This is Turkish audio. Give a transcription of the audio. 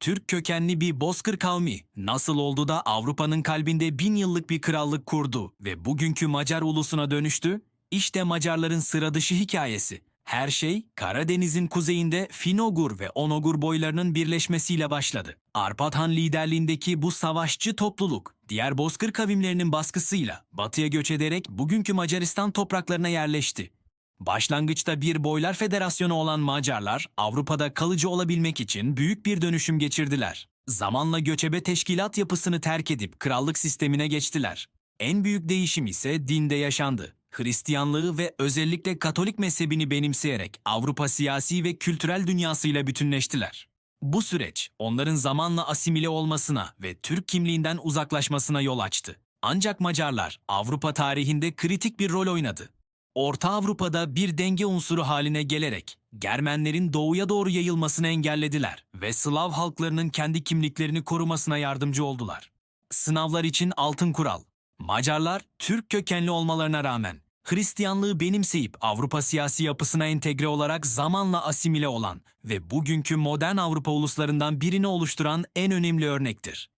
Türk kökenli bir bozkır kavmi nasıl oldu da Avrupa'nın kalbinde bin yıllık bir krallık kurdu ve bugünkü Macar ulusuna dönüştü? İşte Macarların sıra dışı hikayesi. Her şey Karadeniz'in kuzeyinde Finogur ve Onogur boylarının birleşmesiyle başladı. Arpad liderliğindeki bu savaşçı topluluk, diğer bozkır kavimlerinin baskısıyla batıya göç ederek bugünkü Macaristan topraklarına yerleşti. Başlangıçta bir boylar federasyonu olan Macarlar, Avrupa'da kalıcı olabilmek için büyük bir dönüşüm geçirdiler. Zamanla göçebe teşkilat yapısını terk edip krallık sistemine geçtiler. En büyük değişim ise dinde yaşandı. Hristiyanlığı ve özellikle Katolik mezhebini benimseyerek Avrupa siyasi ve kültürel dünyasıyla bütünleştiler. Bu süreç onların zamanla asimile olmasına ve Türk kimliğinden uzaklaşmasına yol açtı. Ancak Macarlar Avrupa tarihinde kritik bir rol oynadı. Orta Avrupa'da bir denge unsuru haline gelerek Germenlerin doğuya doğru yayılmasını engellediler ve Slav halklarının kendi kimliklerini korumasına yardımcı oldular. Sınavlar için altın kural. Macarlar Türk kökenli olmalarına rağmen Hristiyanlığı benimseyip Avrupa siyasi yapısına entegre olarak zamanla asimile olan ve bugünkü modern Avrupa uluslarından birini oluşturan en önemli örnektir.